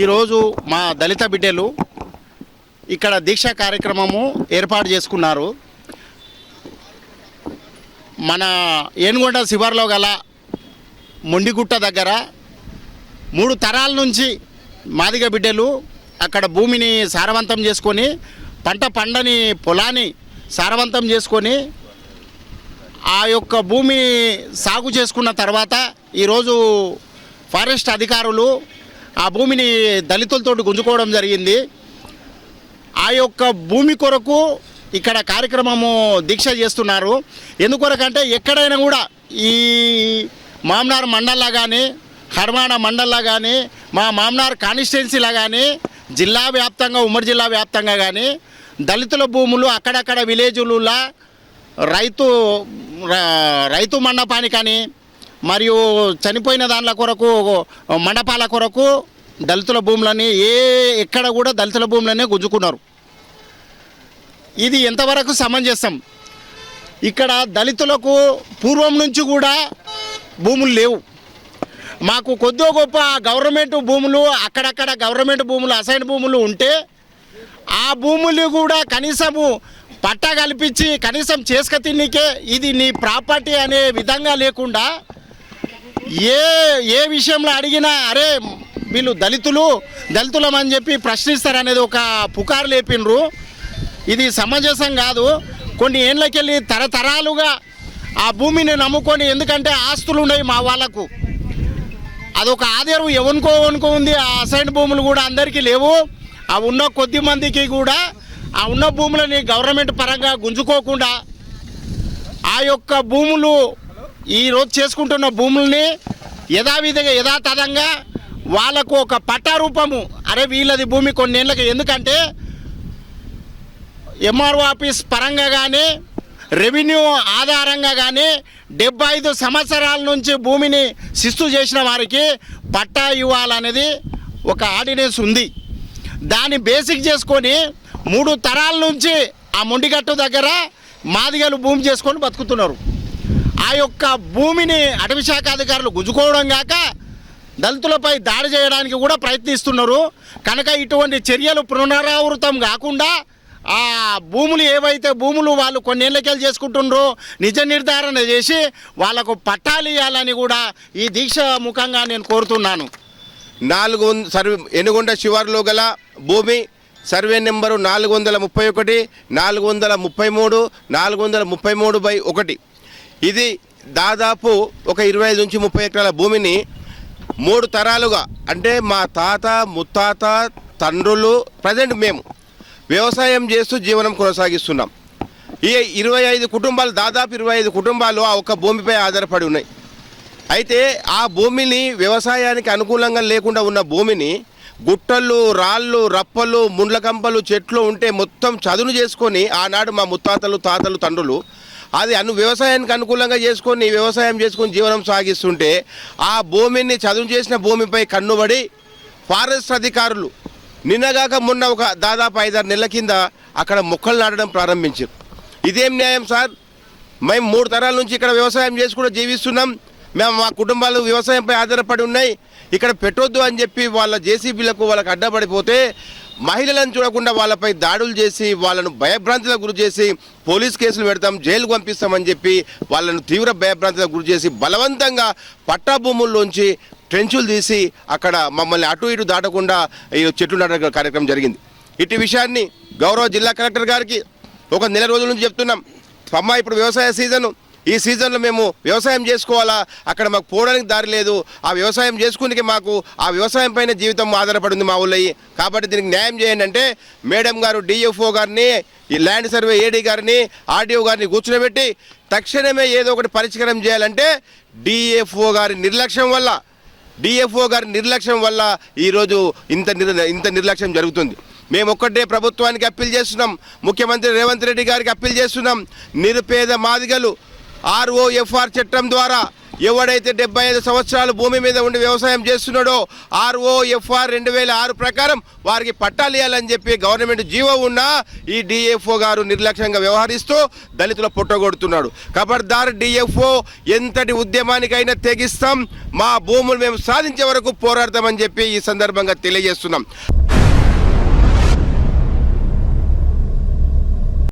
ఈరోజు మా దళిత బిడ్డలు ఇక్కడ దీక్ష కార్యక్రమము ఏర్పాటు చేసుకున్నారు. మన ఏనుగొండ శివార్లో గల మొండిగుట్ట దగ్గర మూడు తరాల నుంచి మాదిగ బిడ్డలు అక్కడ భూమిని సారవంతం చేసుకొని పంట పండని పొలాన్ని సారవంతం చేసుకొని ఆ యొక్క భూమి సాగు చేసుకున్న తర్వాత ఈరోజు ఫారెస్ట్ అధికారులు ఆ భూమిని దళితులతో గుంజుకోవడం జరిగింది. ఆ యొక్క భూమి కొరకు ఇక్కడ కార్యక్రమము దీక్ష చేస్తున్నారు. ఎందుకొరకంటే ఎక్కడైనా కూడా ఈ మామ్నార్ మండల్లా కానీ హర్మాణ మండల్లా కానీ మా మామ్నార్ కాన్స్టిట్యున్సీలా కానీ జిల్లా వ్యాప్తంగా ఉమ్మడి జిల్లా వ్యాప్తంగా కానీ దళితుల భూములు అక్కడక్కడ విలేజులలో రైతు రైతు మండపానికి కానీ మరియు చనిపోయిన దానిల కొరకు మండపాల కొరకు దళితుల భూములని ఏ ఎక్కడ కూడా దళితుల భూములనే గుంజుకున్నారు. ఇది ఎంతవరకు సమంజసం? ఇక్కడ దళితులకు పూర్వం నుంచి కూడా భూములు లేవు. మాకు కొద్దో గొప్ప గవర్నమెంట్ భూములు అక్కడక్కడ గవర్నమెంట్ భూములు అసైన్ భూములు ఉంటే ఆ భూములు కూడా కనీసము పట్టా కల్పించి కనీసం చేసుక తిన్నికే ఇది నీ ప్రాపర్టీ అనే విధంగా లేకుండా ఏ ఏ విషయంలో అడిగినా అరే వీళ్ళు దళితులు దళితులమని చెప్పి ప్రశ్నిస్తారనేది ఒక పుకారు లేపినరు ఇది సమంజసం కాదు. కొన్ని ఏళ్ళకెళ్ళి తరతరాలుగా ఆ భూమిని నమ్ముకొని ఎందుకంటే ఆస్తులు ఉన్నాయి మా వాళ్ళకు. అదొక ఆధారం ఎవనుకో వనుకో ఉంది. ఆ అసైన్ భూములు కూడా అందరికీ లేవు. ఆ ఉన్న కొద్ది మందికి కూడా ఆ ఉన్న భూములని గవర్నమెంట్ పరంగా గుంజుకోకుండా ఆ యొక్క భూములు ఈ రోజు చేసుకుంటున్న భూముల్ని యథావిధిగా యథాతథంగా వాళ్ళకు ఒక పట్టా రూపము అరే వీళ్ళది భూమి కొన్నేళ్ళకి ఎందుకంటే ఎంఆర్ఓ ఆఫీస్ పరంగా కానీ రెవెన్యూ ఆధారంగా కానీ డెబ్బై ఐదు సంవత్సరాల నుంచి భూమిని శిస్తు చేసిన వారికి పట్టా ఇవ్వాలనేది ఒక ఆర్డినెన్స్ ఉంది. దాన్ని బేసిక్ చేసుకొని మూడు తరాల నుంచి ఆ మొండిగట్టు దగ్గర మాదిగలు భూమి చేసుకొని బతుకుతున్నారు. ఆ యొక్క భూమిని అటవీ శాఖ అధికారులు గుంజుకోవడం కాక దళితులపై దాడి చేయడానికి కూడా ప్రయత్నిస్తున్నారు. కనుక ఇటువంటి చర్యలు పునరావృతం కాకుండా ఆ భూములు ఏవైతే భూములు వాళ్ళు కొన్నేళ్ళకెళ్ళి చేసుకుంటుండ్రో నిజ నిర్ధారణ చేసి వాళ్ళకు పట్టాలు ఇవ్వాలని కూడా ఈ దీక్ష ముఖంగా నేను కోరుతున్నాను. నాలుగు వంద సర్వే ఎనుగొండ శివారులో గల భూమి సర్వే నెంబరు నాలుగు వందల ముప్పై ఒకటి నాలుగు వందల ముప్పై మూడు నాలుగు వందల ముప్పై మూడు బై ఒకటి. ఇది దాదాపు ఒక ఇరవై ఐదు నుంచి ముప్పై ఎకరాల భూమిని మూడు తరాలుగా అంటే మా తాత ముత్తాత తండ్రులు ప్రజెంట్ మేము వ్యవసాయం చేస్తూ జీవనం కొనసాగిస్తున్నాం. ఈ ఇరవై ఐదు కుటుంబాలు దాదాపు ఇరవై ఐదు కుటుంబాలు ఆ ఒక్క భూమిపై ఆధారపడి ఉన్నాయి. అయితే ఆ భూమిని వ్యవసాయానికి అనుకూలంగా లేకుండా ఉన్న భూమిని గుట్టలు రాళ్ళు రప్పలు ముండ్ల కంపలు చెట్లు ఉంటే మొత్తం చదును చేసుకొని ఆనాడు మా ముత్తాతలు తాతలు తండ్రులు అది అను వ్యవసాయానికి అనుకూలంగా చేసుకొని వ్యవసాయం చేసుకొని జీవనం సాగిస్తుంటే ఆ భూమిని చదును చేసిన భూమిపై కన్నుబడి ఫారెస్ట్ అధికారులు నిన్నగాక మొన్న ఒక దాదాపు ఐదారు నెలల కింద అక్కడ మొక్కలు నాటడం ప్రారంభించారు. ఇదేం న్యాయం సార్? మేము మూడు తరాల నుంచి ఇక్కడ వ్యవసాయం చేసి కూడా జీవిస్తున్నాం. మేము మా కుటుంబాలు వ్యవసాయంపై ఆధారపడి ఉన్నాయి. ఇక్కడ పెట్టొద్దు అని చెప్పి వాళ్ళ జేసీబీలకు వాళ్ళకి అడ్డపడిపోతే మహిళలను చూడకుండా వాళ్ళపై దాడులు చేసి వాళ్ళను భయభ్రాంతులకు గురి చేసి పోలీస్ కేసులు పెడతాం జైలుకు పంపిస్తామని చెప్పి వాళ్ళను తీవ్ర భయభ్రాంతులకు గురి చేసి బలవంతంగా పట్టా భూముల్లోంచి ట్రెంచులు తీసి అక్కడ మమ్మల్ని అటు ఇటు దాటకుండా ఈ చెట్లు నాటక కార్యక్రమం జరిగింది. ఇటు విషయాన్ని గౌరవ జిల్లా కలెక్టర్ గారికి ఒక నెల రోజుల నుంచి చెప్తున్నాం. అమ్మ ఇప్పుడు వ్యవసాయ సీజను. ఈ సీజన్లో మేము వ్యవసాయం చేసుకోవాలా? అక్కడ మాకు పోవడానికి దారి లేదు. ఆ వ్యవసాయం చేసుకునే మాకు ఆ వ్యవసాయం పైన జీవితం ఆధారపడి ఉంది మా ఊళ్ళో. కాబట్టి దీనికి న్యాయం చేయండి అంటే మేడం గారు డిఎఫ్ఓ గారిని ఈ ల్యాండ్ సర్వే ఏడీ గారిని ఆర్డీఓ గారిని కూర్చునబెట్టి తక్షణమే ఏదో ఒకటి పరిష్కారం చేయాలంటే డిఎఫ్ఓ గారి నిర్లక్ష్యం వల్ల డిఎఫ్ఓ గారి నిర్లక్ష్యం వల్ల ఈరోజు ఇంత ఇంత నిర్లక్ష్యం జరుగుతుంది. మేము ఒక్కటే ప్రభుత్వానికి అప్పీల్ చేస్తున్నాం. ముఖ్యమంత్రి రేవంత్ రెడ్డి గారికి అప్పీల్ చేస్తున్నాం. నిరుపేద మాదిగలు ఆర్ఓఎఫ్ఆర్ చట్టం ద్వారా ఎవడైతే డెబ్బై ఐదు సంవత్సరాలు భూమి మీద ఉండి వ్యవసాయం చేస్తున్నాడో ఆర్ఓ ఎఫ్ఆర్ రెండు వేల ఆరు ప్రకారం వారికి పట్టాలు ఇవ్వాలని చెప్పి గవర్నమెంట్ జీవో ఉన్నా ఈ డిఎఫ్ఓ గారు నిర్లక్ష్యంగా వ్యవహరిస్తూ దళితుల పుట్టగొడుతున్నాడు ఖబర్దార్ డిఎఫ్ఓ ఎంతటి ఉద్యమానికైనా తెగిస్తాం మా భూములు మేము సాధించే వరకు పోరాడతామని చెప్పి ఈ సందర్భంగా తెలియజేస్తున్నాం.